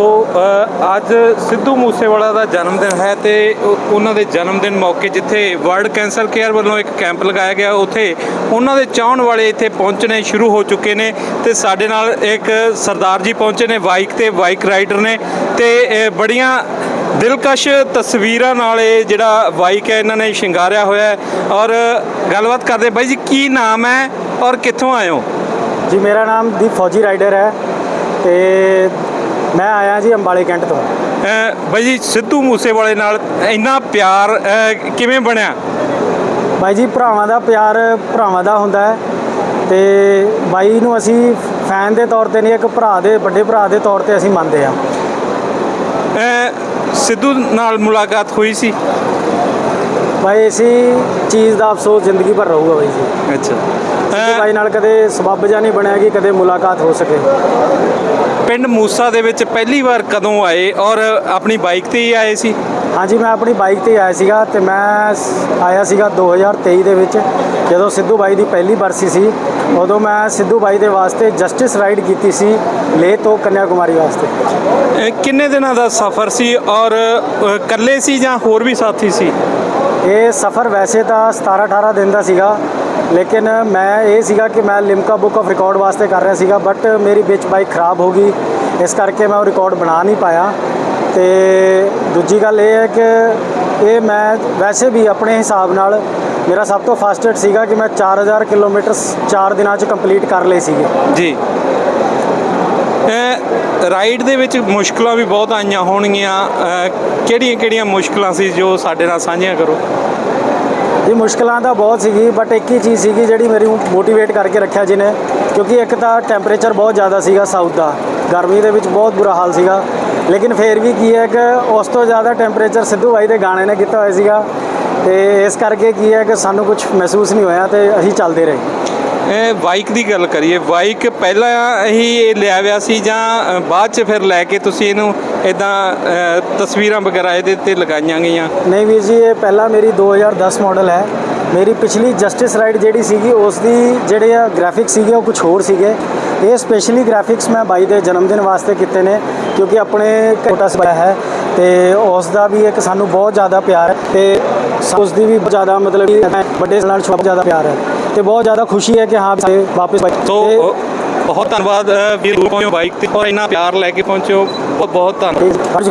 ਸੋ ਅੱਜ ਸਿੱਧੂ ਮੂਸੇਵਾਲਾ ਦਾ ਜਨਮ ਦਿਨ ਹੈ ਤੇ ਉਹਨਾਂ ਦੇ ਜਨਮ ਦਿਨ ਮੌਕੇ ਜਿੱਥੇ ਵਰਲਡ ਕੈਂਸਰ ਕੇਅਰ ਵੱਲੋਂ ਇੱਕ ਕੈਂਪ ਲਗਾਇਆ ਗਿਆ, ਉੱਥੇ ਉਹਨਾਂ ਦੇ ਚਾਹਣ ਵਾਲੇ ਇੱਥੇ ਪਹੁੰਚਣੇ ਸ਼ੁਰੂ ਹੋ ਚੁੱਕੇ ਨੇ ਤੇ ਸਾਡੇ ਨਾਲ ਇੱਕ ਸਰਦਾਰ ਜੀ ਪਹੁੰਚੇ ਨੇ, ਬਾਈਕ ਤੇ ਬਾਈਕ ਰਾਈਡਰ ਨੇ ਤੇ ਬੜੀਆਂ ਦਿਲਕਸ਼ ਤਸਵੀਰਾਂ ਨਾਲ ਇਹ ਜਿਹੜਾ ਬਾਈਕ ਹੈ, ਇਹਨਾਂ ਨੇ ਸ਼ਿੰਗਾਰਿਆ ਹੋਇਆ ਹੈ ਔਰ ਗੱਲਬਾਤ ਕਰਦੇ ਬਾਈ ਜੀ, ਕੀ ਨਾਮ ਹੈ ਔਰ ਕਿੱਥੋਂ ਆਏ ਹੋ? ਜੀ, ਮੇਰਾ ਨਾਮ ਦੀ ਫੌਜੀ ਰਾਈਡਰ ਹੈ ਤੇ ਮੈਂ ਆਇਆ ਜੀ ਅੰਬਾਲੇ ਕੈਂਟ ਤੋਂ। ਬਾਈ ਜੀ ਸਿੱਧੂ ਮੂਸੇਵਾਲੇ ਨਾਲ ਇੰਨਾ ਪਿਆਰ ਕਿਵੇਂ ਬਣਿਆ? ਬਾਈ ਜੀ ਭਰਾਵਾਂ ਦਾ ਪਿਆਰ ਭਰਾਵਾਂ ਦਾ ਹੁੰਦਾ ਹੈ ਤੇ ਬਾਈ ਨੂੰ ਅਸੀਂ ਫੈਨ ਦੇ ਤੌਰ ਤੇ ਨਹੀਂ ਇੱਕ ਭਰਾ ਦੇ ਵੱਡੇ ਭਰਾ ਦੇ ਤੌਰ ਤੇ ਅਸੀਂ ਮੰਨਦੇ ਆ ਸਿੱਧੂ ਨਾਲ ਮੁਲਾਕਾਤ ਹੋਈ ਸੀ। ਬਾਈ ਇਸੀ ਚੀਜ਼ ਦਾ ਅਫਸੋਸ ਜ਼ਿੰਦਗੀ ਭਰ ਰਹੂਗਾ ਬਾਈ ਜੀ। ਅੱਛਾ। ਬਾਈ ਨਾਲ ਕਦੇ ਸਬੱਬ ਜਾਂ ਨਹੀਂ ਬਣਿਆ ਕਿ ਕਦੇ ਮੁਲਾਕਾਤ ਹੋ ਸਕੇ। ਪਿੰਡ ਮੂਸਾ ਦੇ ਵਿੱਚ ਪਹਿਲੀ ਵਾਰ ਕਦੋਂ ਆਏ ਔਰ ਆਪਣੀ ਬਾਈਕ ਤੇ ਹੀ ਆਏ ਸੀ? ਹਾਂਜੀ ਮੈਂ ਆਪਣੀ ਬਾਈਕ ਤੇ ਆਇਆ ਸੀਗਾ ਤੇ ਮੈਂ ਆਇਆ ਸੀਗਾ 2023 ਦੇ ਵਿੱਚ। ਜਦੋਂ ਸਿੱਧੂ ਬਾਈ ਦੀ ਪਹਿਲੀ ਬਰਸੀ ਸੀ ਉਦੋਂ ਮੈਂ ਸਿੱਧੂ ਬਾਈ ਦੇ ਵਾਸਤੇ ਜਸਟਿਸ ਰਾਈਡ ਕੀਤੀ ਸੀ ਲੇਹ ਤੋਂ ਕੰਨਿਆ ਕੁਮਾਰੀ ਵਾਸਤੇ। ਅ, ਕਿੰਨੇ ਦਿਨਾਂ ਦਾ ਸਫ਼ਰ ਸੀ ਔਰ ਇਕੱਲੇ ਸੀ ਜਾਂ ਹੋਰ ਵੀ ਸਾਥੀ ਸੀ? ਇਹ ਸਫ਼ਰ ਵੈਸੇ ਤਾਂ 17 18 ਦਿਨ ਦਾ ਸੀਗਾ ਲੇਕਿਨ ਮੈਂ ਇਹ ਸੀਗਾ ਕਿ ਮੈਂ ਲਿਮਕਾ ਬੁੱਕ ਆਫ ਰਿਕਾਰਡ ਵਾਸਤੇ ਕਰ ਰਿਹਾ ਸੀਗਾ ਬਟ ਮੇਰੀ ਵਿੱਚ ਬਾਈਕ ਖਰਾਬ ਹੋ ਗਈ ਇਸ ਕਰਕੇ ਮੈਂ ਉਹ ਰਿਕਾਰਡ ਬਣਾ ਨਹੀਂ ਪਾਇਆ। ਤੇ ਦੂਜੀ ਗੱਲ ਇਹ ਹੈ ਕਿ ਇਹ ਮੈਂ ਵੈਸੇ ਵੀ ਆਪਣੇ ਹਿਸਾਬ ਨਾਲ ਮੇਰਾ ਸਭ ਤੋਂ ਫਾਸਟੈਸਟ ਸੀਗਾ ਕਿ ਮੈਂ 4000 ਕਿਲੋਮੀਟਰ 4 ਦਿਨਾਂ 'ਚ ਕੰਪਲੀਟ ਕਰ ਲਏ ਸੀਗੇ। ਜੀ। ਰਾਈਡ ਦੇ ਵਿੱਚ ਮੁਸ਼ਕਲਾਂ ਵੀ ਬਹੁਤ ਆਈਆਂ ਹੋਣਗੀਆਂ। ਕਿਹੜੀਆਂ ਕਿਹੜੀਆਂ ਮੁਸ਼ਕਲਾਂ ਸੀ ਜੋ ਸਾਡੇ ਨਾਲ ਸਾਂਝੀਆਂ ਕਰੋ? ਜੀ ਮੁਸ਼ਕਲਾਂ ਤਾਂ ਬਹੁਤ ਸੀਗੀ ਬਟ ਇੱਕ ਹੀ ਚੀਜ਼ ਸੀਗੀ ਜਿਹੜੀ ਮੇਰੀ ਮੋਟੀਵੇਟ ਕਰਕੇ ਰੱਖਿਆ ਜਿਹਨੇ ਕਿਉਂਕਿ ਇੱਕ ਤਾਂ ਟੈਂਪਰੇਚਰ ਬਹੁਤ ਜ਼ਿਆਦਾ ਸੀਗਾ ਸਾਊਥ ਦਾ। ਗਰਮੀ ਦੇ ਵਿੱਚ ਬਹੁਤ ਬੁਰਾ ਹਾਲ ਸੀਗਾ। ਲੇਕਿਨ ਫੇਰ ਵੀ ਕੀ ਹੈ ਕਿ ਉਸ ਤੋਂ ਜ਼ਿਆਦਾ ਟੈਂਪਰੇਚਰ ਸਿੱਧੂ ਬਾਈ ਦੇ ਗਾਣੇ ਨੇ ਕੀਤਾ ਹੋਇਆ ਸੀਗਾ। ਤੇ ਇਸ ਕਰਕੇ ਕੀ ਹੈ ਕਿ ਸਾਨੂੰ ਕੁਝ ਮਹਿਸੂਸ ਨਹੀਂ ਹੋਇਆ ਤੇ ਅਸੀਂ ਚੱਲਦੇ ਰਹੇ। ਇਹ ਬਾਈਕ ਦੀ ਗੱਲ ਕਰੀਏ ਬਾਈਕ ਪਹਿਲਾਂ ਹੀ ਇਹ ਲਿਆ ਹੋਇਆ ਸੀ ਜਾਂ ਬਾਅਦ ਚ ਫਿਰ ਲੈ ਕੇ ਤੁਸੀਂ ਇਹਨੂੰ ਇਦਾਂ ਤਸਵੀਰਾਂ ਵਗੈਰਾ ਇਹਦੇ ਤੇ ਲਗਾਈਆਂ ਗਈਆਂ? ਨਹੀਂ ਵੀਰ ਜੀ ਇਹ ਪਹਿਲਾਂ ਮੇਰੀ 2010 ਮਾਡਲ ਹੈ। ਮੇਰੀ ਪਿਛਲੀ ਜਸਟਿਸ ਰਾਈਡ ਜਿਹੜੀ ਸੀਗੀ ਉਸ ਦੀ ਜਿਹੜੇ ਆ ਗ੍ਰਾਫਿਕਸ ਸੀਗੇ ਉਹ ਕੁਝ ਹੋਰ ਸੀਗੇ। ਇਹ ਸਪੈਸ਼ਲੀ ਗ੍ਰਾਫਿਕਸ ਮੈਂ ਬਾਈ ਦੇ ਜਨਮ ਦਿਨ ਵਾਸਤੇ ਕੀਤੇ ਨੇ ਕਿਉਂਕਿ ਆਪਣੇ ਛੋਟਾ ਜਿਹਾ ਹੈ ਤੇ ਉਸ ਦਾ ਵੀ ਇੱਕ ਸਾਨੂੰ ਬਹੁਤ ਜ਼ਿਆਦਾ ਪਿਆਰ ਹੈ ਤੇ ਉਸ ਦੀ ਵੀ ਬਹੁਤ ਜ਼ਿਆਦਾ ਮਤਲਬ ਕਿ ਵੱਡੇ ਨਾਲ ਛੋਟਾ ਜ਼ਿਆਦਾ ਪਿਆਰ ਹੈ ਤੇ ਬਹੁਤ ਜ਼ਿਆਦਾ ਖੁਸ਼ੀ ਹੈ ਕਿ ਹਾਂ ਵੀ ਵਾਪਸ ਅ, ਬਹੁਤ ਧੰਨਵਾਦ ਵੀਰ ਬਾਈਕ ਤੇ ਔਰ ਇੰਨਾ ਪਿਆਰ ਲੈ ਕੇ ਪਹੁੰਚੋ ਬਹੁਤ ਬਹੁਤ ਧੰਨਵਾਦ। ਜੀ ਖਾਲਸਾ।